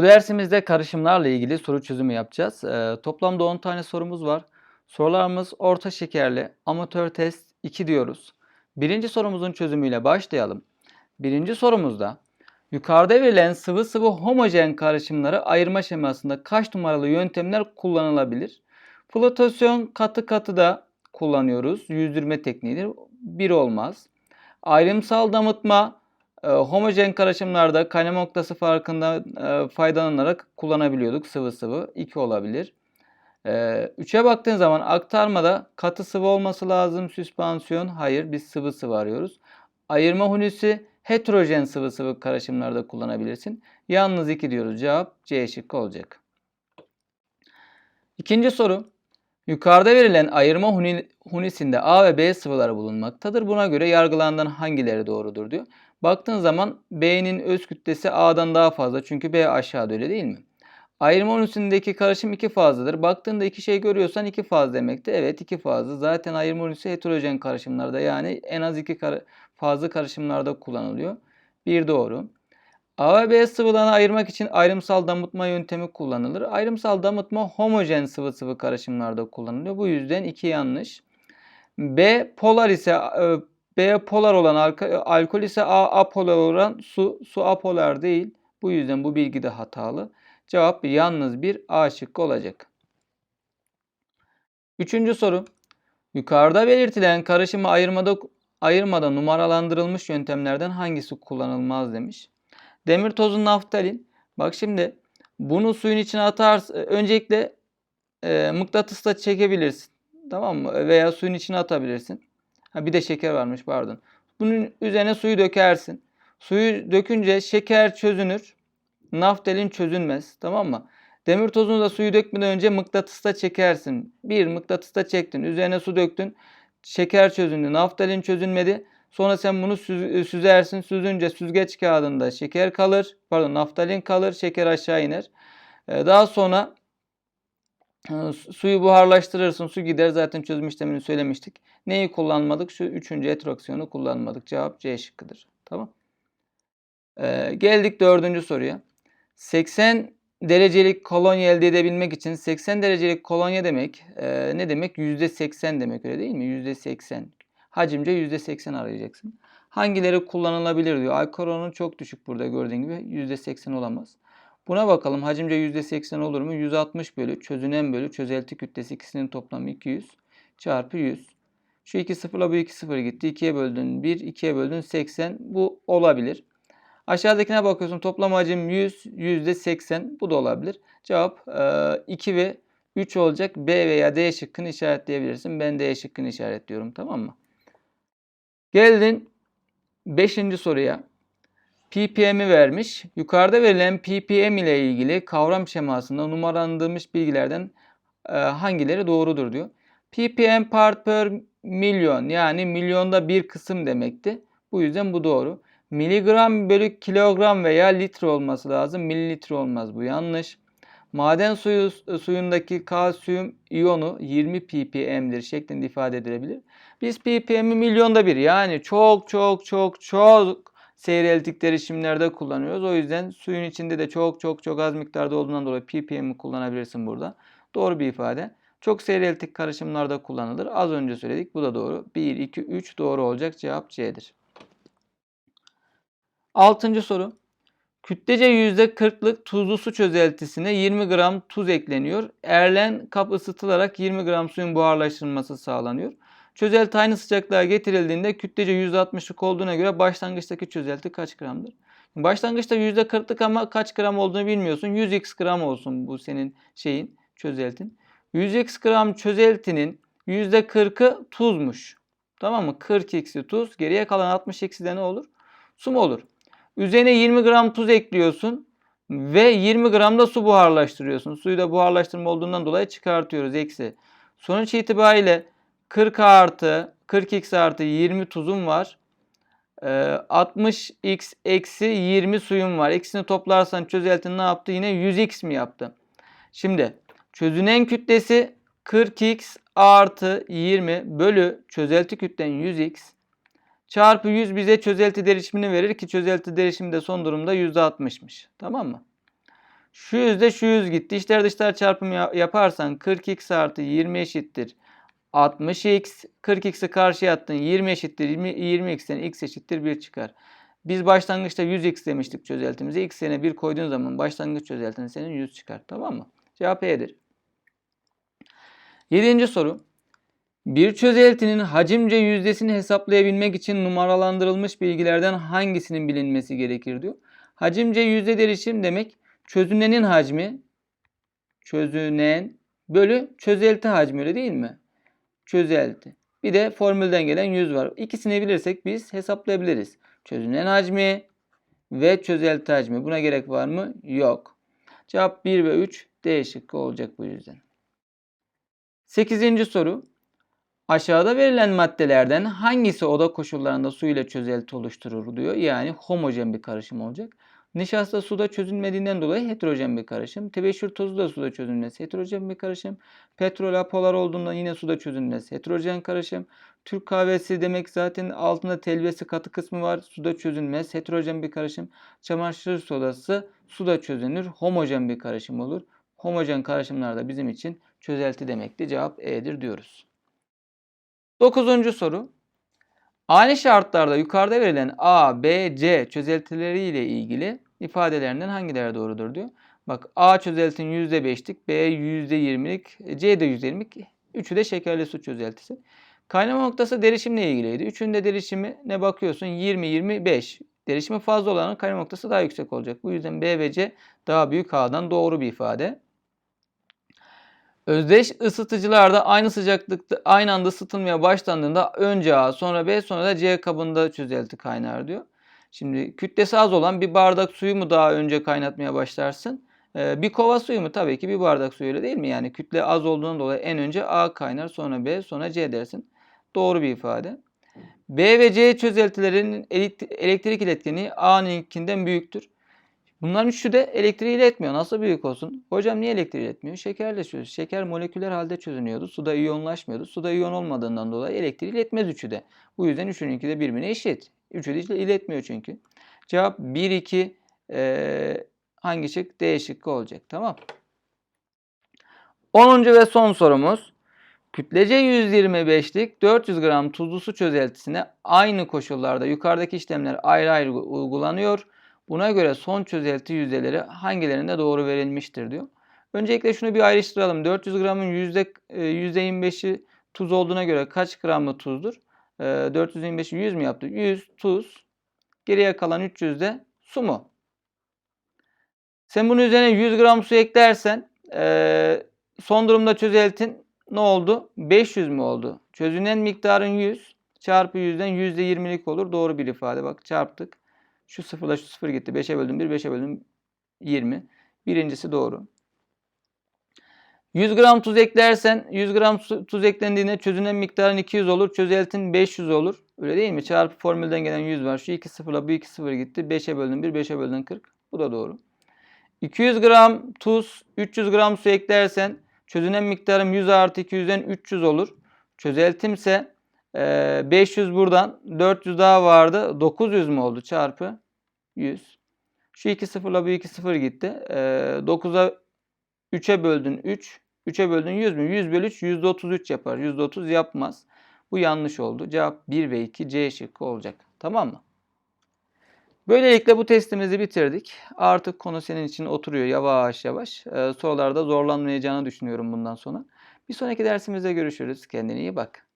Bu dersimizde karışımlarla ilgili soru çözümü yapacağız. Ee, toplamda 10 tane sorumuz var. Sorularımız orta şekerli, amatör test 2 diyoruz. Birinci sorumuzun çözümüyle başlayalım. Birinci sorumuzda yukarıda verilen sıvı sıvı homojen karışımları ayırma şemasında kaç numaralı yöntemler kullanılabilir? Flotasyon katı katı da kullanıyoruz. Yüzdürme tekniğidir. Bir olmaz. Ayrımsal damıtma e, homojen karışımlarda kaynama noktası farkında e, faydalanarak kullanabiliyorduk sıvı sıvı. 2 olabilir. 3'e baktığın zaman aktarmada katı sıvı olması lazım. Süspansiyon hayır biz sıvı sıvı arıyoruz. Ayırma hunisi heterojen sıvı sıvı karışımlarda kullanabilirsin. Yalnız 2 diyoruz. Cevap C şıkkı olacak. İkinci soru. Yukarıda verilen ayırma huni- hunisinde A ve B sıvıları bulunmaktadır. Buna göre yargılanan hangileri doğrudur diyor. Baktığın zaman B'nin öz kütlesi A'dan daha fazla. Çünkü B aşağıda öyle değil mi? Ayırma hunisindeki karışım iki fazladır. Baktığında iki şey görüyorsan iki faz demekti. Evet iki fazlı. Zaten ayırma hunisi heterojen karışımlarda yani en az iki kar fazla karışımlarda kullanılıyor. Bir doğru. A ve B sıvılarını ayırmak için ayrımsal damıtma yöntemi kullanılır. Ayrımsal damıtma homojen sıvı sıvı karışımlarda kullanılıyor. Bu yüzden iki yanlış. B polar ise B polar olan alkol ise A apolar olan su. Su apolar değil. Bu yüzden bu bilgi de hatalı. Cevap yalnız bir A şıkkı olacak. Üçüncü soru. Yukarıda belirtilen karışımı ayırmada, ayırmada numaralandırılmış yöntemlerden hangisi kullanılmaz demiş. Demir tozu naftalin. Bak şimdi bunu suyun içine atarsın. Öncelikle e, mıknatısla çekebilirsin. Tamam mı? Veya suyun içine atabilirsin. Ha, bir de şeker varmış pardon. Bunun üzerine suyu dökersin. Suyu dökünce şeker çözünür. Naftalin çözünmez. Tamam mı? Demir tozunu da suyu dökmeden önce mıknatısta çekersin. Bir mıknatısta çektin. Üzerine su döktün. Şeker çözündü. Naftalin çözünmedi. Sonra sen bunu süz- süzersin. Süzünce süzgeç kağıdında şeker kalır. Pardon naftalin kalır. Şeker aşağı iner. Ee, Daha sonra e, suyu buharlaştırırsın. Su gider. Zaten çözüm işlemini söylemiştik. Neyi kullanmadık? Şu üçüncü etraksiyonu kullanmadık. Cevap C şıkkıdır. Tamam. Ee, geldik dördüncü soruya. 80 derecelik kolonya elde edebilmek için 80 derecelik kolonya demek e, ne demek? %80 demek öyle değil mi? %80. Hacimce %80 arayacaksın. Hangileri kullanılabilir diyor. Alkol oranı çok düşük burada gördüğün gibi. %80 olamaz. Buna bakalım. Hacimce %80 olur mu? 160 bölü çözünen bölü çözelti kütlesi ikisinin toplamı 200 çarpı 100. Şu iki sıfırla bu iki sıfır gitti. 2'ye böldün 1, 2'ye böldün 80. Bu olabilir. Aşağıdakine bakıyorsun toplam hacim 100, %80 bu da olabilir. Cevap 2 ve 3 olacak. B veya D şıkkını işaretleyebilirsin. Ben D şıkkını işaretliyorum tamam mı? Geldin 5. soruya. Ppm'i vermiş. Yukarıda verilen ppm ile ilgili kavram şemasında numaralandırılmış bilgilerden e, hangileri doğrudur diyor. ppm part per milyon yani milyonda bir kısım demekti. Bu yüzden bu doğru. Miligram bölü kilogram veya litre olması lazım. Mililitre olmaz bu yanlış. Maden suyu suyundaki kalsiyum iyonu 20 ppm'dir şeklinde ifade edilebilir. Biz ppm'i milyonda bir yani çok çok çok çok seyreltik derişimlerde kullanıyoruz. O yüzden suyun içinde de çok çok çok az miktarda olduğundan dolayı ppm'i kullanabilirsin burada. Doğru bir ifade. Çok seyreltik karışımlarda kullanılır. Az önce söyledik. Bu da doğru. 1, 2, 3 doğru olacak. Cevap C'dir. Altıncı soru. Kütlece %40'lık tuzlu su çözeltisine 20 gram tuz ekleniyor. Erlen kap ısıtılarak 20 gram suyun buharlaştırılması sağlanıyor. Çözelti aynı sıcaklığa getirildiğinde kütlece %60'lık olduğuna göre başlangıçtaki çözelti kaç gramdır? Başlangıçta %40'lık ama kaç gram olduğunu bilmiyorsun. 100x gram olsun bu senin şeyin çözeltin. 100x gram çözeltinin %40'ı tuzmuş. Tamam mı? 40x'i tuz. Geriye kalan 60x'i de ne olur? Su mu olur? Üzerine 20 gram tuz ekliyorsun ve 20 gram da su buharlaştırıyorsun. Suyu da buharlaştırma olduğundan dolayı çıkartıyoruz eksi. Sonuç itibariyle 40 artı 40x artı 20 tuzum var. 60x eksi 20 suyum var. İkisini toplarsan çözeltin ne yaptı? Yine 100x mi yaptı? Şimdi çözünen kütlesi 40x artı 20 bölü çözelti kütlen 100x çarpı 100 bize çözelti derişimini verir ki çözelti derişimi de son durumda %60'mış. Tamam mı? Şu yüzde şu yüz gitti. İçler dışlar çarpımı ya- yaparsan 40x artı 20 eşittir 60x. 40x'i karşıya attın. 20 eşittir 20, 20x'ten x eşittir 1 çıkar. Biz başlangıçta 100x demiştik çözeltimize. x yerine 1 koyduğun zaman başlangıç çözeltin senin 100 çıkar. Tamam mı? Cevap E'dir. Yedinci soru. Bir çözeltinin hacimce yüzdesini hesaplayabilmek için numaralandırılmış bilgilerden hangisinin bilinmesi gerekir diyor. Hacimce yüzde derişim demek çözünenin hacmi çözünen bölü çözelti hacmi öyle değil mi? Çözelti. Bir de formülden gelen yüz var. İkisini bilirsek biz hesaplayabiliriz. Çözünen hacmi ve çözelti hacmi. Buna gerek var mı? Yok. Cevap 1 ve 3 D olacak bu yüzden. 8. soru. Aşağıda verilen maddelerden hangisi oda koşullarında su ile çözelti oluşturur diyor. Yani homojen bir karışım olacak. Nişasta suda çözülmediğinden dolayı heterojen bir karışım. Tebeşir tozu da suda çözülmesi heterojen bir karışım. Petrol apolar olduğundan yine suda çözülmesi heterojen karışım. Türk kahvesi demek zaten altında telvesi katı kısmı var. Suda çözülmez. Heterojen bir karışım. Çamaşır sodası suda çözünür. Homojen bir karışım olur. Homojen karışımlar da bizim için çözelti demekti. Cevap E'dir diyoruz. Dokuzuncu soru. Aynı şartlarda yukarıda verilen A, B, C çözeltileriyle ilgili ifadelerinden hangileri doğrudur diyor. Bak A çözeltin %5'lik, B %20'lik, C de %20'lik. Üçü de şekerli su çözeltisi. Kaynama noktası derişimle ilgiliydi. Üçünde derişimi ne bakıyorsun? 20-25. Derişimi fazla olanın kaynama noktası daha yüksek olacak. Bu yüzden B ve C daha büyük A'dan doğru bir ifade. Özdeş ısıtıcılarda aynı sıcaklıkta aynı anda ısıtılmaya başlandığında önce A sonra B sonra da C kabında çözelti kaynar diyor. Şimdi kütlesi az olan bir bardak suyu mu daha önce kaynatmaya başlarsın? Ee, bir kova suyu mu? Tabii ki bir bardak suyu öyle değil mi? Yani kütle az olduğundan dolayı en önce A kaynar sonra B sonra C dersin. Doğru bir ifade. B ve C çözeltilerinin elektrik iletkenliği A'nınkinden büyüktür. Bunların üçü de elektriği iletmiyor. Nasıl büyük olsun? Hocam niye elektriği iletmiyor? Şekerle çözüyor. Şeker moleküler halde çözünüyordu. Suda iyonlaşmıyordu. Suda iyon olmadığından dolayı elektriği iletmez üçü de. Bu yüzden üçününki de birbirine eşit. Üçü de iletmiyor çünkü. Cevap 1, 2 e, hangi şık? D şıkkı olacak. Tamam. 10. ve son sorumuz. Kütlece 125'lik 400 gram tuzlu su çözeltisine aynı koşullarda yukarıdaki işlemler ayrı ayrı uygulanıyor. Buna göre son çözelti yüzdeleri hangilerinde doğru verilmiştir diyor. Öncelikle şunu bir ayrıştıralım. 400 gramın yüzde, %25'i tuz olduğuna göre kaç gramı tuzdur? 425'i 100 mü yaptı? 100 tuz. Geriye kalan 300 de su mu? Sen bunun üzerine 100 gram su eklersen son durumda çözeltin ne oldu? 500 mü oldu? Çözünen miktarın 100 çarpı 100'den %20'lik olur. Doğru bir ifade. Bak çarptık. Şu sıfırla şu sıfır gitti. 5'e böldüm 1, 5'e böldüm 20. Birincisi doğru. 100 gram tuz eklersen 100 gram tuz eklendiğinde çözünen miktarın 200 olur. Çözeltin 500 olur. Öyle değil mi? Çarpı formülden gelen 100 var. Şu iki sıfırla bu iki sıfır gitti. 5'e böldüm 1, 5'e böldüm 40. Bu da doğru. 200 gram tuz, 300 gram su eklersen çözünen miktarım 100 artı 200'den 300 olur. Çözeltimse 500 buradan 400 daha vardı. 900 mü oldu çarpı 100. Şu iki sıfırla bu iki sıfır gitti. 9'a 3'e böldün 3. 3'e böldün 100 mü? 100 bölü 3 %33 yapar. %30 yapmaz. Bu yanlış oldu. Cevap 1 ve 2 C şıkkı olacak. Tamam mı? Böylelikle bu testimizi bitirdik. Artık konu senin için oturuyor yavaş yavaş. Ee, sorularda zorlanmayacağını düşünüyorum bundan sonra. Bir sonraki dersimizde görüşürüz. Kendine iyi bak.